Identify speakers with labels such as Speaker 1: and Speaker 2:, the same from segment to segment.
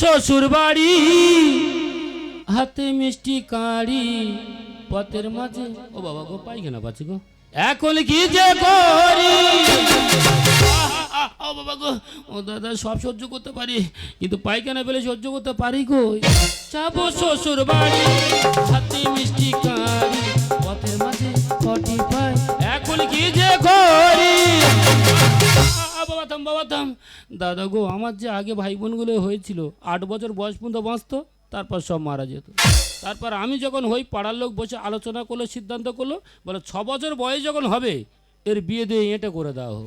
Speaker 1: শ্বশুর বাড়ি। হাতে মিষ্টি কাড়ি, পথের মাঝে। ও বাবা গো পাইখানা পাচ্ছি গো। এখন কি যে করি? ও বাবা গো, ও দাদা, সব সহ্য করতে পারি, কিন্তু পায়খানা পেলে সহ্য করতে পারি গো যাব শ্বশুর বাড়ি, হাতে মিষ্টি কাড়ি, পথের মাঝে ফটি পাই এখন কি যে করি? আ, বাবা থাম বাবা থাম দাদা গো আমার যে আগে ভাই বোনগুলো হয়েছিল আট বছর বয়স পর্যন্ত বাঁচতো তারপর সব মারা যেত। তারপর আমি যখন হই পাড়ার লোক বসে আলোচনা করল সিদ্ধান্ত করল বলে ছ বছর বয়স যখন হবে এর বিয়ে দিয়ে এঁটে করে দেওয়া হোক।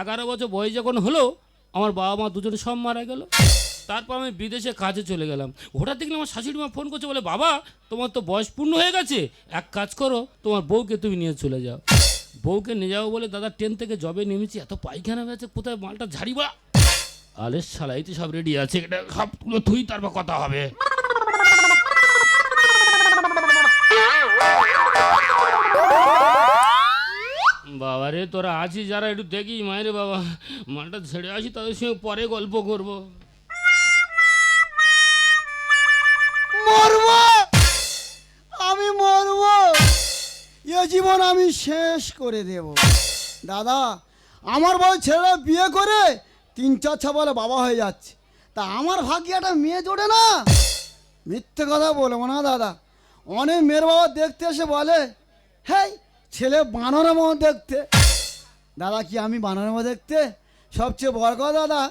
Speaker 1: এগারো বছর বয়স যখন হলো আমার বাবা মা দুজনে সব মারা গেল। তারপর আমি বিদেশে কাজে চলে গেলাম। হঠাৎ দেখলাম আমার শাশুড়ি মা ফোন করছে বলে বাবা তোমার তো বয়স পূর্ণ হয়ে গেছে। এক কাজ করো তোমার বউকে তুমি নিয়ে চলে যাও। বউকে নিয়ে যাব বলে দাদা ট্রেন থেকে জবে নেমেছি, এত পায়খানা হয়েছে কোথায় মালটা ঝাড়িবা? আলে শালাই তো সব রেডি আছে, এটা সবগুলো থুই, তারপর কথা হবে। বাবা রে, তোরা আছিস যারা, একটু দেখি, মায়ের বাবা, মালটা ছেড়ে আসি, তাদের সঙ্গে পরে গল্প করব।
Speaker 2: মরব? জীবন আমি শেষ করে দেব। দাদা, আমার বউ ছেলেরা বিয়ে করে তিন চার ছ বলে বাবা হয়ে যাচ্ছে। তা আমার ভাগ্যে একটা মেয়ে জোটে না? মিথ্যে কথা বলব না, দাদা। অনেক মেয়ের বাবা দেখতে এসে বলে, হেই, ছেলে বানরের মতো দেখতে। দাদা, কি আমি বানরের মতো দেখতে? সবচেয়ে বড় কথা, দাদা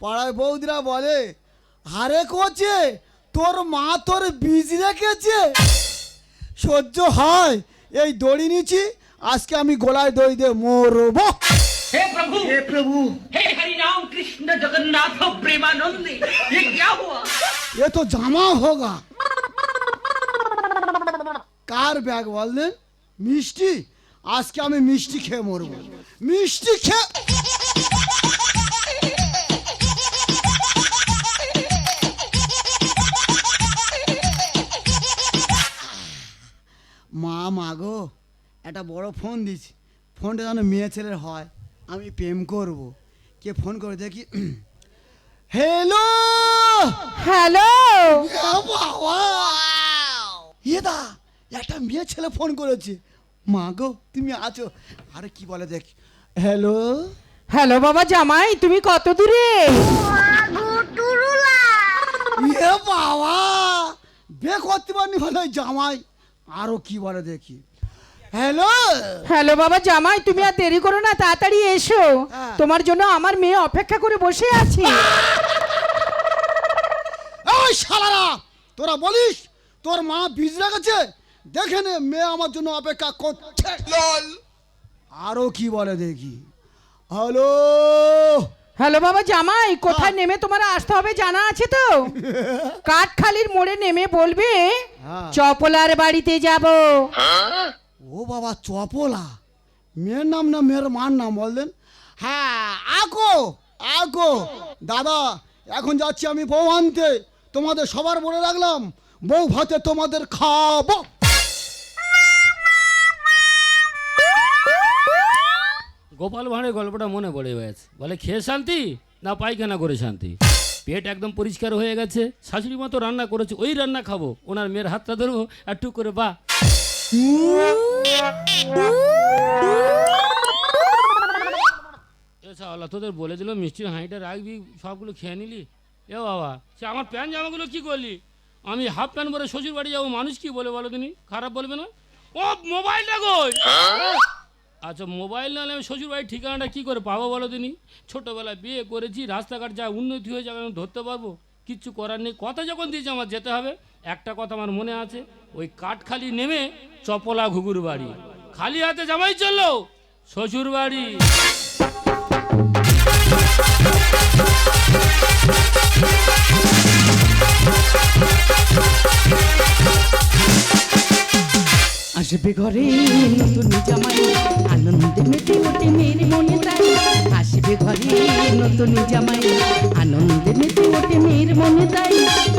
Speaker 2: পাড়ায় বৌদিরা বলে, আরে কোচে, তোর মা তোর বীজ রেখেছে। সহ্য হয়। এই দড়ি নিচ্ছি আজকে আমি গোলায় দড়ি দিয়ে মরবো
Speaker 3: हे प्रभु
Speaker 2: হে প্রভু
Speaker 3: हे हरि राम कृष्ण जगन्नाथ प्रेमानंद ये क्या हुआ
Speaker 2: এ তো জামা হোগা কার ব্যাগ বললেন মিষ্টি আজকে আমি মিষ্টি খেয়ে মরবো মিষ্টি খেয়ে একটা বড় ফোন দিছি ফোনটা যেন মেয়ে ছেলের হয় আমি প্রেম করব। কে ফোন করে দেখি হ্যালো!
Speaker 4: হ্যালো!
Speaker 2: ইয়েদা একটা মেয়ে ছেলে ফোন করেছে। মা গো তুমি আছো। আরে কি বলে দেখ হ্যালো?
Speaker 4: হ্যালো বাবা জামাই তুমি কত দূরে?
Speaker 2: ইয়ে বাবা বে করতে পারিনি হলো জামাই। আরও কি বলে দেখি। হ্যালো
Speaker 4: হ্যালো বাবা জামাই তুমি আর দেরি করো না তাড়াতাড়ি এসো।
Speaker 2: হ্যাঁ।
Speaker 4: তোমার জন্য আমার মেয়ে অপেক্ষা করে বসে আছে।
Speaker 2: এই শালারা তোরা বলিস তোর মা বীজ রেখেছে? দেখে নে মেয়ে আমার জন্য অপেক্ষা করছে। আরও কি বলে দেখি? হ্যালো
Speaker 4: হ্যালো বাবা জামাই কোথায় নেমে তোমার আসতে হবে জানা আছে তো? কাঠখালির মোড়ে নেমে বলবে
Speaker 2: হ্যাঁ।
Speaker 4: চপলার বাড়িতে যাব।
Speaker 2: ও বাবা, চপলা। মেয়ের নাম না, মেয়ের মার নাম বললেন? হ্যাঁ আকো আকো দাদা, এখন যাচ্ছি আমি বউ আনতে। তোমাদের সবার বলে রাখলাম, বউ ভাতে তোমাদের খাব।
Speaker 1: গোপাল ভাঁড়ের গল্পটা মনে পড়ে গেছে। বলে, খেয়ে শান্তি না পায়খানা করে শান্তি? পেট একদম পরিষ্কার হয়ে গেছে। শাশুড়ি মতো রান্না করেছে, ওই রান্না খাব। ওনার মেয়ের হাতটা ধরবো, আর টুক করে বা। তোদের বলে দিল মিষ্টির হাঁড়িটা রাখবি, সবগুলো খেয়ে নিলি? এ বাবা, সে আমার প্যান্ট জামাগুলো কি করলি? আমি হাফ প্যান্ট পরে শ্বশুর বাড়ি যাব, মানুষ কি বলে বলো তিনি খারাপ বলবে না? ও, মোবাইলটা কই? আচ্ছা মোবাইল নাহলে আমি শ্বশুরবাড়ির ঠিকানাটা কী করে পাবো বলো তিনি ছোটোবেলায় বিয়ে করেছি, রাস্তাঘাট যা উন্নতি হয়ে যাবে আমি ধরতে পারব। কিচ্ছু করার নেই। কথা যখন দিয়েছে আমার যেতে হবে, একটা কথা আমার মনে আছে, ওই কাঠখালি নেমে চপলা ঘুঘুর বাড়ি। খালি হাতে জামাই চলল শ্বশুর বাড়ি
Speaker 4: আসবে ঘরে। নতুন জামাই, আনন্দে মেতে ওঠে মেয়ের মনে তাই। আসবে ঘরে নতুন জামাই, আনন্দে মেতে ওঠে মেয়ের মনে তাই।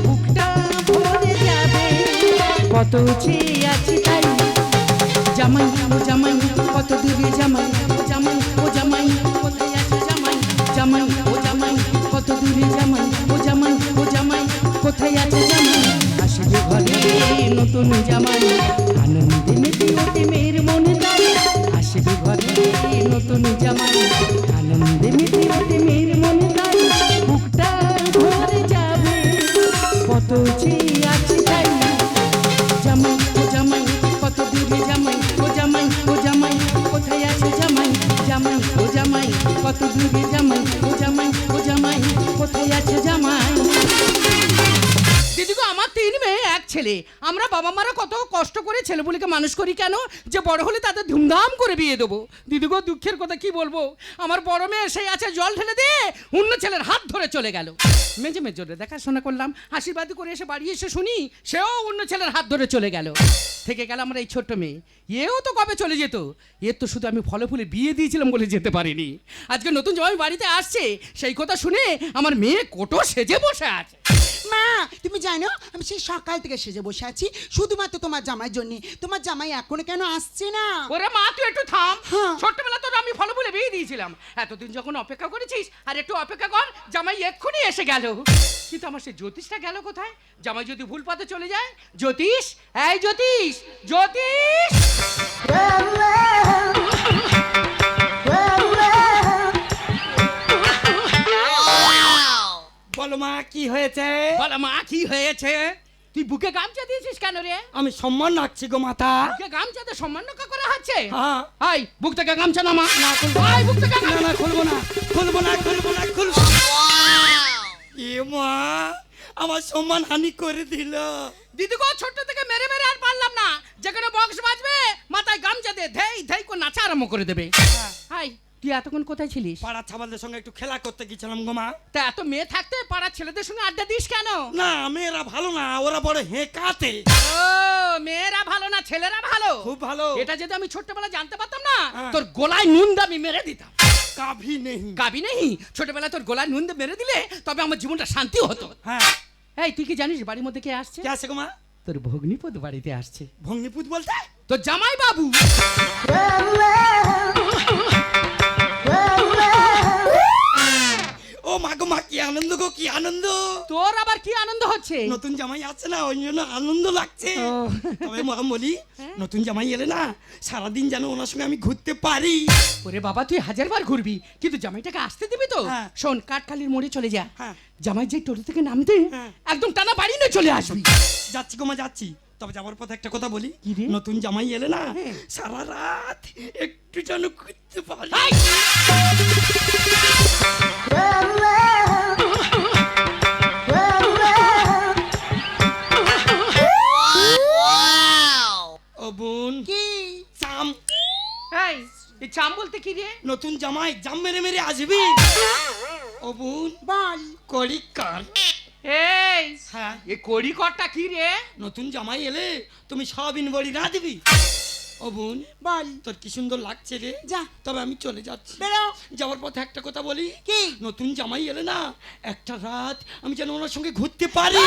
Speaker 4: বুকটা ভরে যাবে, কত চেয়ে আছে তাই। জামাই ও জামাই, কত দূরে জামাই জামাই ও জামাই, কোথায় আছে জামাই? জামাই ও জামাই, কত দূরে জামাই, ও জামাই ও জামাই নতুন জামাই। আনন্দে মেতে ওঠে মেয়ের মনে তাই আসবে ঘরে নতুন জামাই। আনন্দে মেতে ওঠে মেয়ের মনে তাই বুকটা ভরে যাবে। কত চেয়ে আছে তাই। জামাই, ও জামাই, কত দূরে জামাই, ও জামাই ও জামাই, কোথায় আছে জামাই? জামাই, ও জামাই, কত দূরে জামাই? ছেলে আমরা বাবা মারা কত কষ্ট করে ছেলেগুলিকে মানুষ করি কেন? যে বড় হলে তাদের ধুমধাম করে বিয়ে দেবো। দিদিগো দুঃখের কথা কি বলব? আমার বড় মেয়ে সেই আছে, জল ঢেলে দিয়ে অন্য ছেলের হাত ধরে চলে গেল। মেজে মেজরে দেখাশোনা করলাম। আশীর্বাদ করে এসে বাড়ি এসে শুনি, সেও অন্য ছেলের হাত ধরে চলে গেল। থেকে গেল আমার এই ছোট্ট মেয়ে। এও তো কবে চলে যেত? এর তো শুধু আমি ফলে ফুলে বিয়ে দিয়েছিলাম বলে যেতে পারিনি। আজকে নতুন জামাই বাড়িতে আসছে, সেই কথা শুনে আমার মেয়ে কোটো সেজে বসে আছে।
Speaker 5: মা তুমি জানো আমি সেই সকাল থেকে সেজে বসে আছি শুধুমাত্র তোমার জামাই জন্য। তোমার জামাই এখনও কেন আসছে না?
Speaker 4: ওরে মা তুই একটু থাম।
Speaker 5: হ্যাঁ।
Speaker 4: ছোট্টবেলা তোর আমি ফলো বলে বিয়ে দিয়েছিলাম। এতদিন যখন অপেক্ষা করেছিস আর একটু অপেক্ষা কর জামাই এক্ষুনি এসে গেল। কিন্তু আমার সেই জ্যোতিষটা গেল কোথায়? জামাই যদি ভুল পথে চলে যায় জ্যোতিষ এই জ্যোতিষ জ্যোতিষ!
Speaker 6: বলো মা কি হয়েছে?
Speaker 4: বলো মা কি হয়েছে? তুই বুকে গামছা দিয়েছিস কেন রে?
Speaker 6: আমি সম্মান রাখছি গো মাতা।
Speaker 4: বুকে গামছাতে সম্মান রক্ষা করা হচ্ছে?
Speaker 6: হ্যাঁ।
Speaker 4: বুক থেকে গামছা নামা। না হাই বুক থেকে
Speaker 6: না
Speaker 4: গামছা
Speaker 6: না। খুলবো না খুলবো না খুলবো না। খুলবো এ মা আমার সম্মান হানি করে দিল।
Speaker 4: দিদি গো ছোট্ট থেকে মেরে মেরে আর পারলাম না। যেখানে বক্স বাজবে মাথায় গামছা দে ধেই ধেই করে নাচা আরম্ভ করে দেবে। হাই তুই এতক্ষণ কোথায় ছিলিস?
Speaker 6: পাড়া ছাবালদের সঙ্গে একটু খেলা করতে গেছিলাম গো মা।
Speaker 4: তা এত মেয়ে থাকতে পাড়ার ছেলেদের সঙ্গে আড্ডা দিস কেন?
Speaker 6: না মেয়েরা ভালো না ওরা বড় হেঁকাতে।
Speaker 4: ও মেয়েরা ভালো না ছেলেরা ভালো?
Speaker 6: খুব ভালো।
Speaker 4: এটা যদি আমি ছোট্টবেলা জানতে পারতাম না
Speaker 6: হ্যাঁ।
Speaker 4: তোর গোলায় নুন দামি মেরে দিতাম।
Speaker 6: কাভি নেই।
Speaker 4: গাবি নেই? ছোটবেলায় তোর গোলায় নুন দিয়ে মেরে দিলে তবে আমার জীবনটা শান্তি হতো।
Speaker 6: হ্যাঁ।
Speaker 4: এই তুই কি জানিস বাড়ির মধ্যে কে আসছে?
Speaker 6: কে আছে গো মা?
Speaker 4: তোর ভগ্নিপদ বাড়িতে আসছে।
Speaker 6: ভগ্নিপুত বলতে?
Speaker 4: তোর জামাই বাবু
Speaker 6: ও মা গো মা কি আনন্দ গো কি আনন্দ
Speaker 4: তোর আবার কি আনন্দ হচ্ছে
Speaker 6: নতুন জামাই আছে না ওই জন্য আনন্দ লাগছে
Speaker 4: ও।
Speaker 6: তবে মা বলি নতুন জামাই এলে না সারাদিন যেন ওনার সঙ্গে আমি ঘুরতে পারি
Speaker 4: ওরে বাবা তুই হাজার বার ঘুরবি কিন্তু জামাইটাকে আসতে দিবি তো
Speaker 6: হ্যাঁ।
Speaker 4: শোন কাঠখালির মোড়ে চলে যা
Speaker 6: হ্যাঁ।
Speaker 4: জামাই যে টোটো থেকে নামতে
Speaker 6: হ্যাঁ।
Speaker 4: একদম টানা বাড়ি নিয়ে চলে আসবি
Speaker 6: যাচ্ছি গো মা যাচ্ছি তবে যাওয়ার পথে একটা কথা বলি
Speaker 4: কি রে?
Speaker 6: নতুন জামাই এলে না
Speaker 4: হ্যাঁ।
Speaker 6: সারা রাত একটু যেন ঘুরতে পারি
Speaker 4: এই!
Speaker 6: চাম
Speaker 4: এই এই বলতে কি রে?
Speaker 6: নতুন জামাই জাম মেরে মেরে আসবি। ও বোন
Speaker 5: বল।
Speaker 6: করি কার?
Speaker 4: এই
Speaker 6: হ্যাঁ।
Speaker 4: এ কড়ি করটা কি রে?
Speaker 6: নতুন জামাই এলে তুমি সবিন বড়ি না দিবি। ও বোন
Speaker 5: বল।
Speaker 6: তোর কি সুন্দর লাগছে রে?
Speaker 5: যা।
Speaker 6: তবে আমি চলে যাচ্ছি।
Speaker 5: বেরো।
Speaker 6: যাওয়ার পথে একটা কথা বলি।
Speaker 5: কি?
Speaker 6: নতুন জামাই এলে না একটা রাত আমি যেন ওনার সঙ্গে ঘুরতে পারি।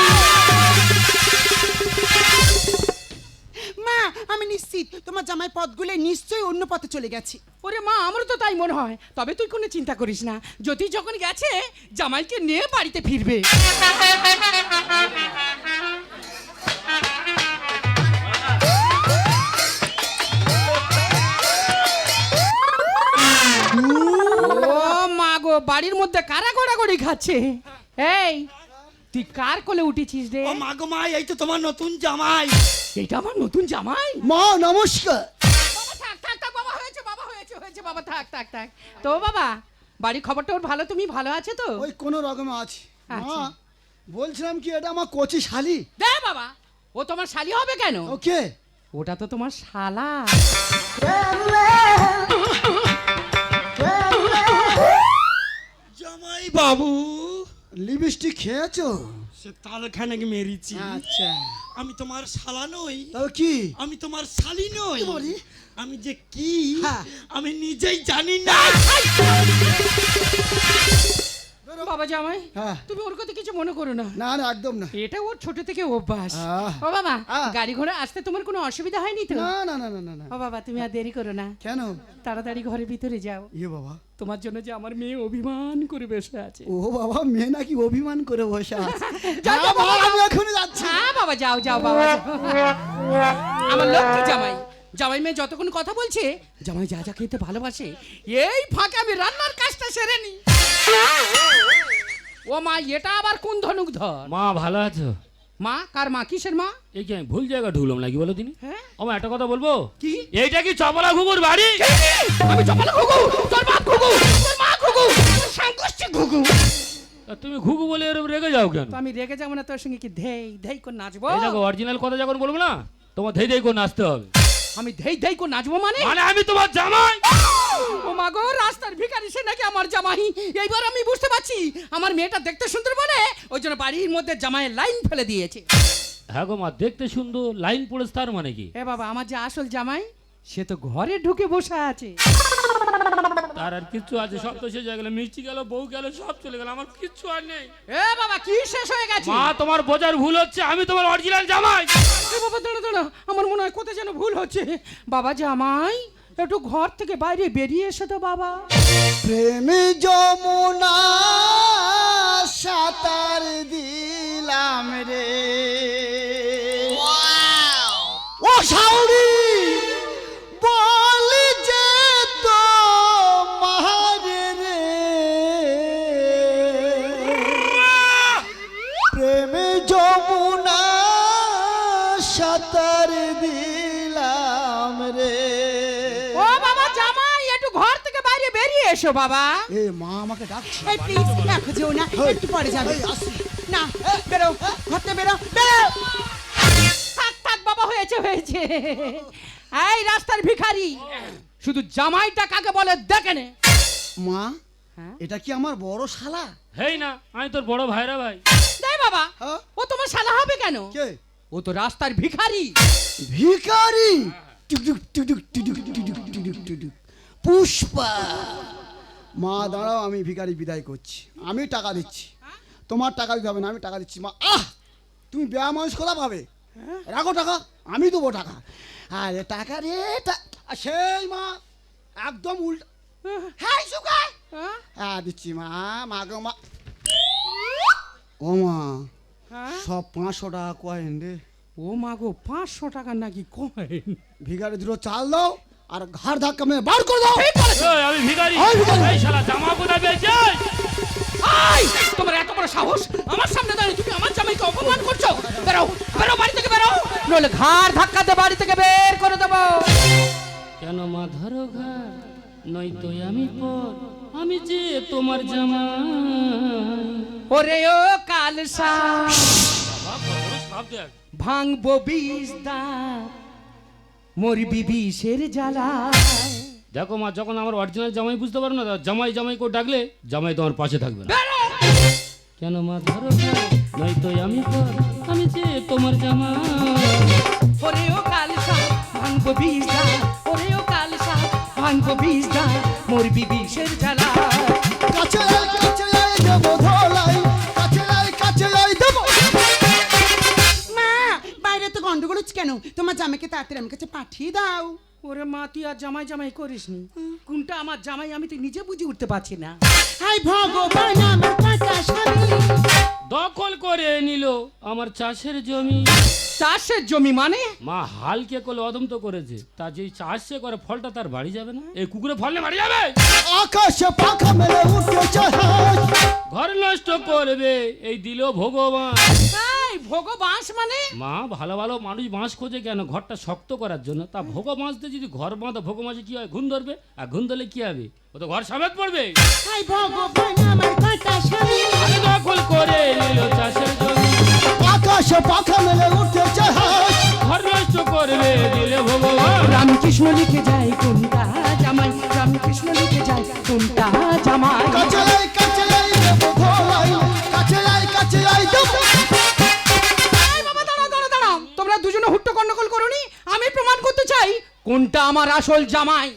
Speaker 5: মা আমি নিশ্চিত তোমার জামাই পথগুলো নিশ্চয়ই অন্য পথে চলে গেছে।
Speaker 4: ওরে মা আমারও তো তাই মনে হয়। তবে তুই কোনো চিন্তা করিস না। যদি যখন গেছে জামাইকে নিয়ে বাড়িতে ফিরবে। বাড়ির মধ্যে কারা গড়াগড়ি খাচ্ছে? এই তুই কার কোলে উঠেছিস রে?
Speaker 6: ও মা গো মা এই তো তোমার নতুন জামাই।
Speaker 4: এইটা আমার নতুন জামাই?
Speaker 2: মা নমস্কার।
Speaker 4: বাবা থাক থাক থাক বাবা হয়েছে বাবা হয়েছে হয়েছে বাবা থাক থাক থাক। তো বাবা বাড়ির খবরটা ওর ভালো তুমি ভালো আছো তো?
Speaker 2: ওই কোনো রকমে আছে।
Speaker 4: আচ্ছা।
Speaker 2: মা বলছিলাম কি এটা আমার কচি শালি।
Speaker 4: দে বাবা ও তোমার শালি হবে কেন?
Speaker 2: ওকে
Speaker 4: ওটা তো তোমার শালা।
Speaker 6: বাবু।
Speaker 2: লিপস্টিক খেয়েছো?
Speaker 6: সে তালখানেক মেরেছি।
Speaker 2: আচ্ছা।
Speaker 6: আমি তোমার শালা নই।
Speaker 2: তবে কি?
Speaker 6: আমি তোমার শালি নই।
Speaker 2: বলি?
Speaker 6: আমি যে কি
Speaker 2: হ্যাঁ।
Speaker 6: আমি নিজেই জানি না।
Speaker 4: বাবা জামাই
Speaker 2: হ্যাঁ।
Speaker 4: তুমি ওর কথা কিছু মনে করো না।
Speaker 2: না না একদম না।
Speaker 4: এটা ওর ছোট থেকে অভ্যাস। ও বাবা গাড়ি ঘোড়া আসতে তোমার কোনো অসুবিধা হয়নি তো?
Speaker 2: না না না না না
Speaker 4: ও বাবা তুমি আর দেরি করো না।
Speaker 2: কেন?
Speaker 4: তাড়াতাড়ি ঘরের ভিতরে যাও।
Speaker 2: ইয়ে বাবা।
Speaker 4: তোমার জন্য যে আমার মেয়ে অভিমান করে বসে আছে।
Speaker 2: ও বাবা মেয়ে নাকি অভিমান করে বসে আছে।
Speaker 4: যাও,
Speaker 2: হ্যাঁ,
Speaker 4: বাবা,
Speaker 2: আমি এখনই যাচ্ছি।
Speaker 4: হ্যাঁ বাবা যাও যাও বাবা আমার লক্ষ্মী জামাই জামাই মেয়ে যতক্ষণ কথা বলছে জামাই যা যা খেতে ভালোবাসে এই ফাঁকে আমি রান্নার কাজটা সেরে নি ও মা এটা আবার কোন ধনুক ধর?
Speaker 1: মা ভালো আছো?
Speaker 4: মা কার মা? কিসের মা?
Speaker 1: এই কি আমি ভুল জায়গা ঢুকলাম নাকি বলো তিনি?
Speaker 4: হ্যাঁ।
Speaker 1: আমার একটা কথা বলব?
Speaker 4: কি?
Speaker 1: এইটা কি চপলা ঘুঘুর বাড়ি?
Speaker 4: আমি চপাল ঘুঘু তোর বাপ ঘুঘু তোর মা ঘুঘু তোর ঘুঘু।
Speaker 1: তুমি ঘুঘু বলে এরকম রেগে যাও কেন?
Speaker 4: তো আমি রেগে যাব না তোর সঙ্গে কি ধেই ধেই করে নাচবো?
Speaker 1: এই দেখো অরিজিনাল কথা যখন বলব না তোমার ধেই ধেই করে নাচতে হবে।
Speaker 4: আমি ধেই ধেই কো নাচবো মানে?
Speaker 1: মানে আমি তোমার জামাই।
Speaker 4: ও মা গো রাস্তার ভিখারি সে নাকি আমার জামাই। এইবার আমি বুঝতে পারছি আমার মেয়েটা দেখতে সুন্দর বলে ওই জন্য বাড়ির মধ্যে জামাইয়ের লাইন ফেলে দিয়েছে।
Speaker 1: হ্যাঁ গো মা দেখতে সুন্দর লাইন পড়েছে তার মানে কি?
Speaker 4: এ বাবা আমার যে আসল জামাই সে তো ঘরে ঢুকে বসে আছে।
Speaker 1: তার আর কিচ্ছু আছে সব তো শেষ হয়ে গেল। মিষ্টি গেল বউ গেল সব চলে গেল আমার কিচ্ছু আর নেই।
Speaker 4: এ বাবা কি শেষ হয়ে গেছে?
Speaker 1: মা তোমার বোঝার ভুল হচ্ছে আমি তোমার অরিজিনাল জামাই।
Speaker 4: এ বাবা দাঁড়া দাঁড়া আমার মনে হয় কোথায় যেন ভুল হচ্ছে। বাবা জামাই একটু ঘর থেকে বাইরে বেরিয়ে এসো তো বাবা।
Speaker 2: প্রেমী যমুনা সাঁতার দিলাম রে। ও সাউরি সাঁতার দিলাম রে।
Speaker 4: ও বাবা জামাই একটু ঘর থেকে বাইরে বেরিয়ে এসো বাবা।
Speaker 2: এ মা আমাকে ডাকছে।
Speaker 5: এই প্লিজ দেখো যেও না একটু পরে যাবে। না বেরো ঘরতে বেরো বেরো।
Speaker 4: থাক থাক বাবা হয়েছে হয়েছে। এই রাস্তার ভিখারি শুধু জামাইটা কাকে বলে দেখে নে।
Speaker 2: মা
Speaker 4: হ্যাঁ?
Speaker 2: এটা কি আমার বড় শালা?
Speaker 1: হেই না আমি তোর বড় ভাইরা ভাই।
Speaker 4: দেখ বাবা
Speaker 2: হ্যাঁ?
Speaker 4: ও তোমার শালা হবে কেন?
Speaker 2: কে?
Speaker 4: ও তো রাস্তার ভিখারি।
Speaker 2: ভিখারি? টুকটুক টুকটুক টুকটুক টুকটুক টুকটুক টুকটুক। পুষ্পা! মা দাঁড়াও আমি ভিখারি বিদায় করছি। আমি টাকা দিচ্ছি। তোমার টাকা দিতে হবে না আমি টাকা দিচ্ছি। মা আহ! তুমি বেয়া মানুষ কোথা পাবে? রাখো টাকা আমি দেবো টাকা। আরে টাকা রে সেই মা একদম উল্টা হ্যাঁ সুগার
Speaker 4: হ্যাঁ?
Speaker 2: হ্যাঁ? দিচ্ছি মা মা গো মা। ও মা
Speaker 4: হ্যাঁ?
Speaker 2: সব পাঁচশো টাকা কয়েন রে।
Speaker 4: ও মা গো পাঁচশো টাকা নাকি কয়েন?
Speaker 2: ভিখারি দুটো চাল দাও আর ঘাড় ধাক্কা মেরে বার করে দাও।
Speaker 1: আমি ভিখারি। এই শালা জামা কোথায় পেয়েছিস?
Speaker 4: আই তোমার এত বড় সাহস? আমার সামনে দাঁড়িয়ে তুমি আমার জামাইকে অপমান করছ? বেরো বেরো বাড়ি থেকে বেরো। নইলে ঘাড় ধাক্কাতে বাড়ি থেকে বের করে দেবো।
Speaker 1: কেন মা ধরো ঘর নয়তো আমি পর আমি যে তোমার জামাই।
Speaker 4: ওরে ও কালসা। ভাঙবো বিষ দাঁত মরবি বিষের জ্বালা।
Speaker 1: দেখো মা যখন আমার অরিজিনাল জামাই বুঝতে পারো না জামাই জামাই করে ডাকলে জামাই তোমার পাশে থাকবে না। কেন মা ধরো নয়তো আমি আমি যে তোমার জামা
Speaker 4: ওরে ও কালসা ভাঙবো বিষ ওরে ভাঙবো বিষ দাঁত মরবি বিষের জ্বালা।
Speaker 2: কাছে আয় কাছে আয় দেবো ধলাই কাছে আয় কাছে আয় দেবো।
Speaker 5: মা বাইরে তো গন্ডগোল হচ্ছে কেন? তোমার জামাকে তাড়াতাড়ি আমার কাছে পাঠিয়ে দাও।
Speaker 4: ওরে মা তুই আর জামাই জামাই করিস নি কোনটা আমার জামাই আমি তো নিজে বুঝে উঠতে পারছি না।
Speaker 5: হাই ভগবান আমার কাটা স্বামী
Speaker 1: দখল করে নিল আমার চাষের জমি।
Speaker 4: চাষের জমি মানে?
Speaker 1: মা হালকে করলে অদম তো করেছে। তা যেই চাষ সে করে ফলটা তার বাড়ি যাবে না? এই কুকুরে ফল নিয়ে বাড়ি যাবে?
Speaker 2: আকাশে পাখা মেলে হাঁস
Speaker 1: ঘর নষ্ট করবে এই দিল ভগবান।
Speaker 4: ভোগ বাঁশ মানে?
Speaker 1: মা ভালো ভালো মানুষ বাঁশ খোঁজে কেন? ঘরটা শক্ত করার জন্য। তা ভোগ বাঁশ দিয়ে যদি ঘর বাঁধা ভোগ মাঝে কি হয়? ঘুম ধরবে? আর ঘুম ধরলে কি হবে? ও তো ঘর সাবেক পড়বে
Speaker 5: হাই ভগবান আমার কাটা স্বামী
Speaker 1: আরে দখল করে নিল চাষের জমি।
Speaker 2: আকাশে পাখা মেলে উঠেছে হাঁস
Speaker 1: ঘর নষ্ট করবে দিলে ভগবান
Speaker 4: রামকৃষ্ণ লিখে যায় কোনটা জামাই? রামকৃষ্ণ লিখে যায় কোনটা জামাই?
Speaker 2: কাছে
Speaker 4: চাই কোনটা আমার আসল জামাই?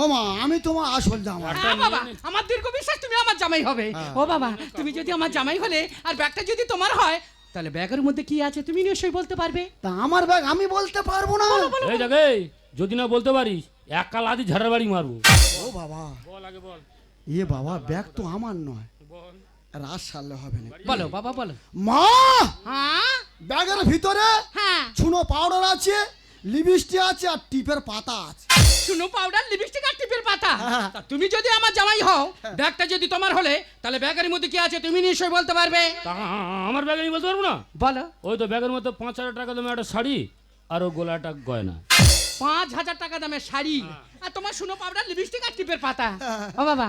Speaker 2: ও মা আমি তোমার আসল জামা
Speaker 4: হ্যাঁ বাবা আমার দীর্ঘ বিশ্বাস তুমি আমার জামাই হবে।
Speaker 2: হ্যাঁ।
Speaker 4: ও বাবা তুমি যদি আমার জামাই হলে আর ব্যাগটা যদি তোমার হয় তাহলে ব্যাগের মধ্যে কি আছে তুমি নিশ্চয়ই বলতে পারবে?
Speaker 2: তা আমার ব্যাগ আমি বলতে পারব না।
Speaker 1: এই জাগে যদি না বলতে পারিস এক কাল আদি ঝাড়ার বাড়ি মারবো।
Speaker 2: ও বাবা।
Speaker 1: বল আগে বল।
Speaker 2: এ বাবা ব্যাগ তো আমার নয়। রাত সারলে হবে না।
Speaker 4: বলো বাবা বলো।
Speaker 2: মা!
Speaker 4: হ্যাঁ?
Speaker 2: ব্যাগের ভিতরে
Speaker 4: হ্যাঁ।
Speaker 2: চুনো পাউডার আছে লিপস্টিক আছে আর টিপের পাতা আছে।
Speaker 4: শুনো পাউডার লিপস্টিক আর টিপের পাতা।
Speaker 2: হ্যাঁ।
Speaker 4: তা তুমি যদি আমার জামাই হও ব্যাগটা যদি তোমার হলে তাহলে ব্যাগের মধ্যে কি আছে তুমি নিশ্চয়ই বলতে পারবে।
Speaker 1: তা আমার ব্যাগে আমি বলতে পারব না?
Speaker 4: বলো।
Speaker 1: ওই তো ব্যাগের মধ্যে পাঁচ হাজার টাকা তুমি একটা শাড়ি আর গোলাটা গয়না।
Speaker 4: পাঁচ হাজার টাকা দামের শাড়ি। আর তোমার শুনো পাউডার লিপস্টিক আর টিপের পাতা। ও বাবা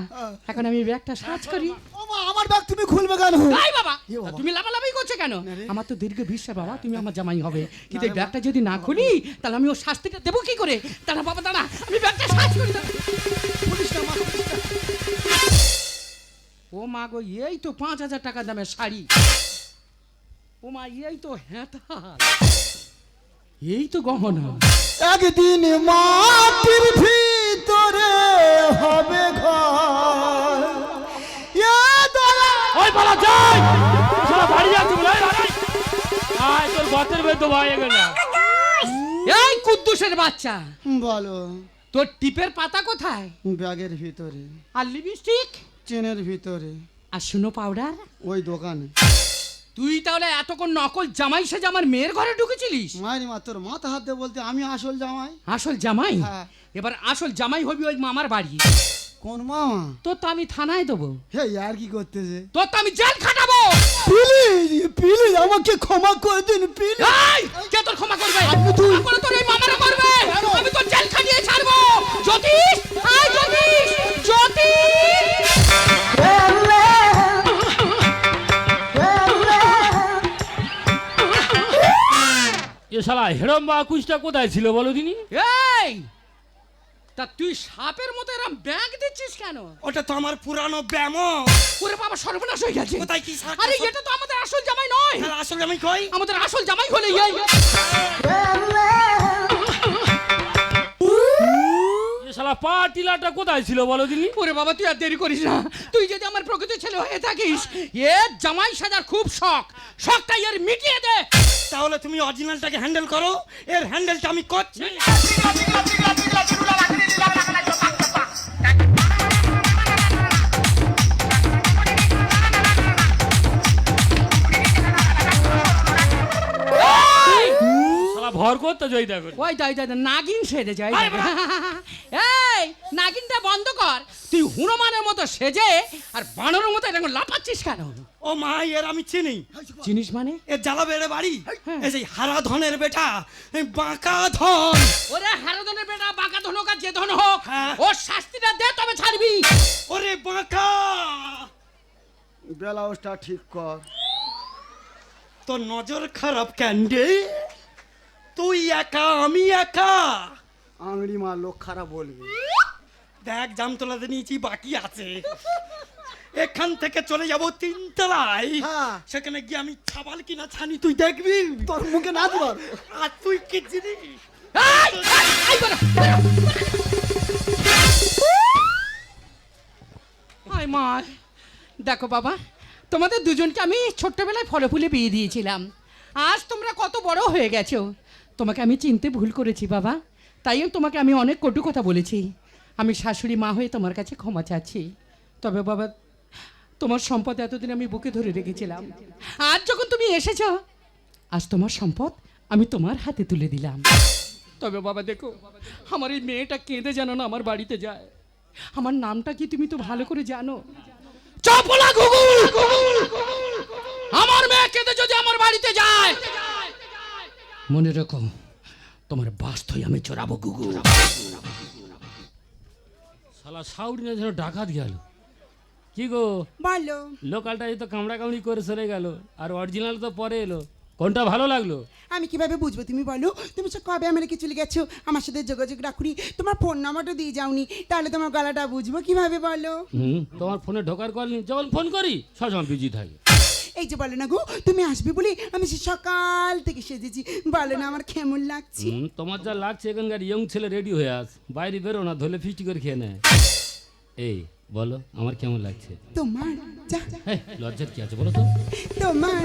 Speaker 4: এখন আমি ব্যাগটা সার্চ করি।
Speaker 2: ও আমার ব্যাগ তুমি খুলবে কেন?
Speaker 4: তাই বাবা তুমি লাফালাফি করছ কেন? আমার তো দীর্ঘ বিশ্বাস বাবা তুমি আমার জামাই হবে। কিন্তু এই ব্যাগটা যদি না খুলি তাহলে আমি ওর শাস্তিটা দেবো কি করে? দাঁড়া বাবা দাঁড়া আমি ব্যাগটা সার্চ করি। ও মা গো এই তো পাঁচ হাজার টাকা দামের শাড়ি। ও মা এই তো হ্যাঁতা এই তো গহনা
Speaker 2: একদিন মাটির ভিতরে হবে ঘর।
Speaker 1: ওই পালা যাই। সারা বাড়ি যাচ্ছি বলে আয় তোর গতের বেদ ভাই এখানে
Speaker 4: এই কুদ্দুসের বাচ্চা।
Speaker 2: বলো।
Speaker 4: তোর টিপের পাতা কোথায়?
Speaker 2: ব্যাগের ভিতরে।
Speaker 4: আর লিপস্টিক?
Speaker 2: চেনের ভিতরে।
Speaker 4: আর শুনো পাউডার।
Speaker 2: ওই দোকানে।
Speaker 4: তুই তাহলে এতক্ষণ নকল জামাই সেজে আমার মেয়ের ঘরে ঢুকেছিলিস?
Speaker 2: মায়ের মা তোর মাথা হাত দিয়ে বলতে আমি আসল জামাই।
Speaker 4: আসল জামাই?
Speaker 2: হ্যাঁ।
Speaker 4: এবার আসল জামাই হবি ওই মামার বাড়ি।
Speaker 2: কোন মামা?
Speaker 4: তোর তো আমি থানায় দেবো।
Speaker 2: হে আর কি করতেছে?
Speaker 4: তোর তো আমি জেল খাটাবো!
Speaker 2: প্লিজ প্লিজ আমাকে ক্ষমা করে দিন প্লিজ।
Speaker 4: এই, কে তোর ক্ষমা করবে? তারপরে তোর এই মামারা করবে। আমি তোর জেল খাটিয়ে ছাড়বো। জ্যোতিষ আয় জ্যোতিষ।
Speaker 1: শালা হেরম বা কুচটা কোথায় ছিল বলো দিনি?
Speaker 4: এই! তা তুই সাপের মতো এরম ব্যাগ দিচ্ছিস কেন?
Speaker 6: ওটা তো আমার পুরানো ব্যায়াম
Speaker 4: ওরে বাবা সর্বনাশ হয়ে গেছে।
Speaker 6: কোথায় কি শাক-
Speaker 4: আরে এটা তো আমাদের আসল জামাই নয়।
Speaker 6: তাহলে আসলে আমি কই?
Speaker 4: আমাদের আসল জামাই হলে এই।
Speaker 1: শালা পা টিলাটা কোথায় ছিল বলো দিনি?
Speaker 4: ওরে বাবা তুই আর দেরি করিস না। তুই যদি আমার প্রকৃত ছেলে হয়ে থাকিস এ জামাই সাজার খুব শখ। শখটা এর মিটিয়ে দে।
Speaker 6: তাহলে তুমি অরিজিনালটাকে হ্যান্ডেল করো। এর হ্যান্ডেলটা আমি করছি।
Speaker 1: করতে যাই দেখো।
Speaker 4: ওই দাই দাই নাগিন সেজে যায় এই নাগিনটা বন্ধ কর। তুই হনুমানের মতো সেজে আর বানরের মতো এরকম লাপাচ্ছিস কেন?
Speaker 6: ও মা এর আমি চিনি।
Speaker 4: জিনিস মানে?
Speaker 6: এর জ্বালা বেড়ে বাড়ি। এই সেই হারা ধনের বেটা বাঁকা ধন।
Speaker 4: ওরে হারাধনের বেটা বাঁকা ধন হোক আর যে ধন হোক
Speaker 6: হ্যাঁ।
Speaker 4: ওর শাস্তিটা দে তবে ছাড়বি।
Speaker 6: ওরে বাঁকা।
Speaker 2: ব্লাউজটা ঠিক কর।
Speaker 6: তোর নজর খারাপ ক্যান্ডে তুই একা আমি একা।
Speaker 2: আংড়ি মা লোক খারাপ বলবে।
Speaker 6: দেখ জামতলাতে নিয়েছি বাকি আছে। এখান থেকে চলে যাব তিনতলায়।
Speaker 2: হ্যাঁ।
Speaker 6: সেখানে গিয়ে আমি ছাবাল কিনা ছানি তুই দেখবি?
Speaker 2: তোর মুখে নাচবার
Speaker 6: আর তুই কি জিনিস।
Speaker 4: হায় মা দেখো বাবা তোমাদের দুজনকে আমি ছোট্টবেলায় ফলে ফুলে বিয়ে দিয়েছিলাম। আজ তোমরা কত বড় হয়ে গেছো। তোমাকে আমি চিনতে ভুল করেছি, বাবা। তাই তোমাকে আমি অনেক কটু কথা বলেছি। আমি শাশুড়ি মা হয়ে তোমার কাছে ক্ষমা চাচ্ছি। তবে বাবা, তোমার সম্পদ এতদিন আমি বুকে ধরে রেখেছিলাম। আজ যখন তুমি এসেছ, আজ তোমার সম্পদ আমি তোমার হাতে তুলে দিলাম। তবে বাবা, দেখো, আমার এই মেয়েটা কেঁদে যেন না আমার বাড়িতে যায়। আমার নামটা কি তুমি তো ভালো করে জানো? চপলা আমার মেয়ে কেঁদে যদি আমার বাড়িতে যায়। মনে রেখো তোমার বাস্তই আমি চড়াবো গুগুল
Speaker 1: শালা সাউরি না যেন ডাকাত গেল। কি গো?
Speaker 5: বলো।
Speaker 1: লোকালটা তো কামড়া কামড়ি করে সরে গেল আর অরিজিনাল তো পরে এলো। কোনটা ভালো লাগল?
Speaker 5: আমি কীভাবে বুঝব তুমি বলো? তুমি সে কবে আমেরিকা চলে গেছো? আমার সাথে যোগাযোগ রাখুনি। তোমার ফোন নাম্বারটা দিয়ে যাওনি তাহলে তোমার গলাটা বুঝব কীভাবে বলো?
Speaker 1: হুম তোমার ফোনে ঢোকার কল যখন ফোন করি সবসময় বিজি থাকে।
Speaker 5: এই যে বলে না গো তুমি আসবে বলে আমি সে সকাল থেকে সেজেছি। বলে না আমার কেমন লাগছে?
Speaker 1: তোমার যা লাগছে এখানকার ইয়ং ছেলে রেডি হয়ে আস। বাইরে বেরো না ধরলে ফিস্টি করে খেয়ে নেয় এই বলো আমার কেমন লাগছে?
Speaker 5: তোমার যা।
Speaker 1: লজ্জার কি আছে বলো তো?
Speaker 5: তোমার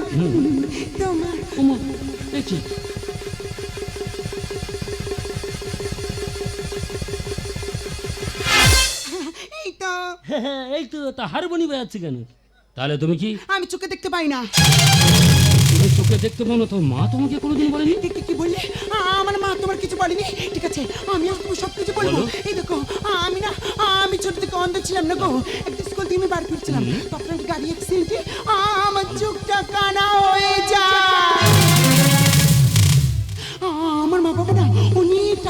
Speaker 5: তোমার।
Speaker 1: দেখি
Speaker 5: এই তো।
Speaker 1: হ্যাঁ হ্যাঁ এই তো তা হারমোনি বাজাচ্ছে কেন? তাহলে তুমি কি?
Speaker 5: আমি চোখে দেখতে পাই না।
Speaker 1: তুমি চোখে দেখতে পাও না তো মা তোমাকে কোনোদিন বলেনি?
Speaker 5: কি কি- কি বললে? আ- আমার মা তোমার কিছু বলেনি। ঠিক আছে আমি তোমার সব কিছু বলব।
Speaker 1: বলো।
Speaker 5: এই দেখো আ- আমি না আমি ছোট থেকে অন্ধ ছিলাম না গো। একটা স্কুল থেকে আমি বার ফিরছিলাম তখন একটা গাড়ি অ্যাক্সিডেন্টে আমার চোখটা কানা হয়ে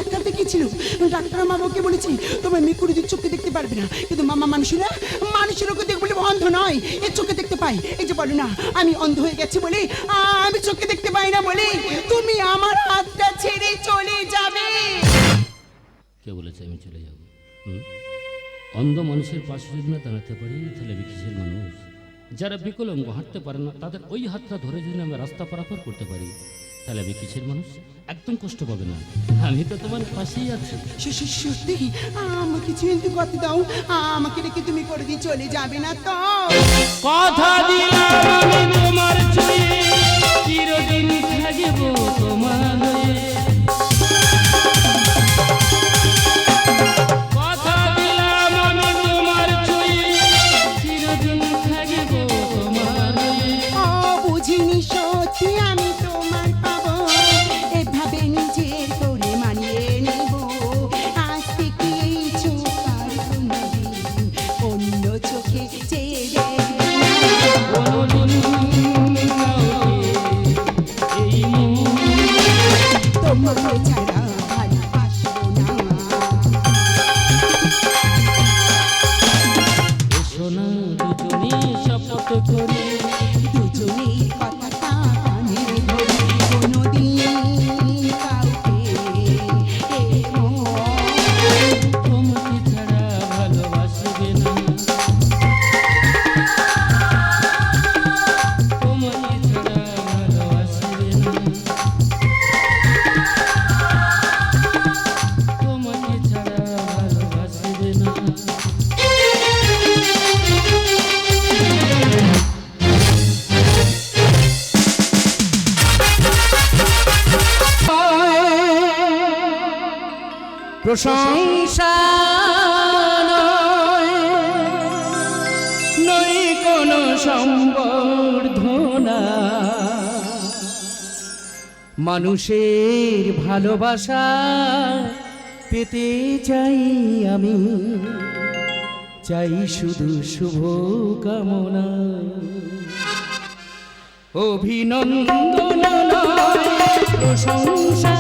Speaker 5: ডাক্তার দেখিয়েছিল ডাক্তার মা বাবাকে বলেছে, তোমার মেয়ে কুড়ি চোখে দেখতে পারবে না। কিন্তু মামা মানুষেরা মানুষের ওকে দেখবে অন্ধ নয়। এ চোখে দেখতে পাই। এই যে বলো না, আমি অন্ধ হয়ে গেছি বলে, আমি চোখে দেখতে পাই না বলে, তুমি আমার হাতটা ছেড়ে চলে যাবে।
Speaker 1: কে বলেছে আমি চলে যাব? অন্ধ মানুষের পাশে যদি না দাঁড়াতে পারি, তাহলে আমি কিসের মানুষ? যারা বিকলঙ্গ, হাঁটতে পারে না, তাদের ওই হাতটা ধরে যদি আমি রাস্তা পারাপার করতে পারি তাহলে আমি কিসের মানুষ? একদম কষ্ট পাবে না। আমি তো তোমার পাশেই আছি।
Speaker 5: সত্যি? আমাকে চিনতে করতে দাও। আমাকে রেখে তুমি করে দিয়ে চলে যাবে না তো।
Speaker 1: কথা দিলাম আমি তোমার ছুঁয়ে। চিরদিন থাকব তোমার হয়ে।
Speaker 4: মানুষের ভালোবাসা পেতে চাই আমি। চাই শুধু শুভ কামনা। অভিনন্দন প্রশংসা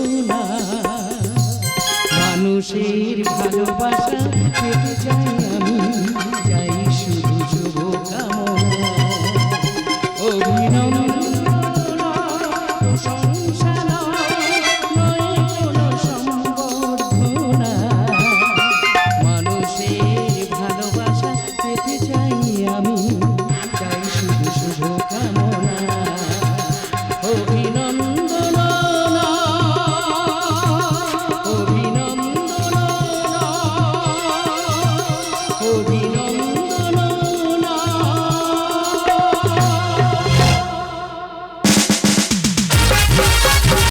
Speaker 4: চেতনা মানুষের ভালোবাসা পেতে চাই আমি।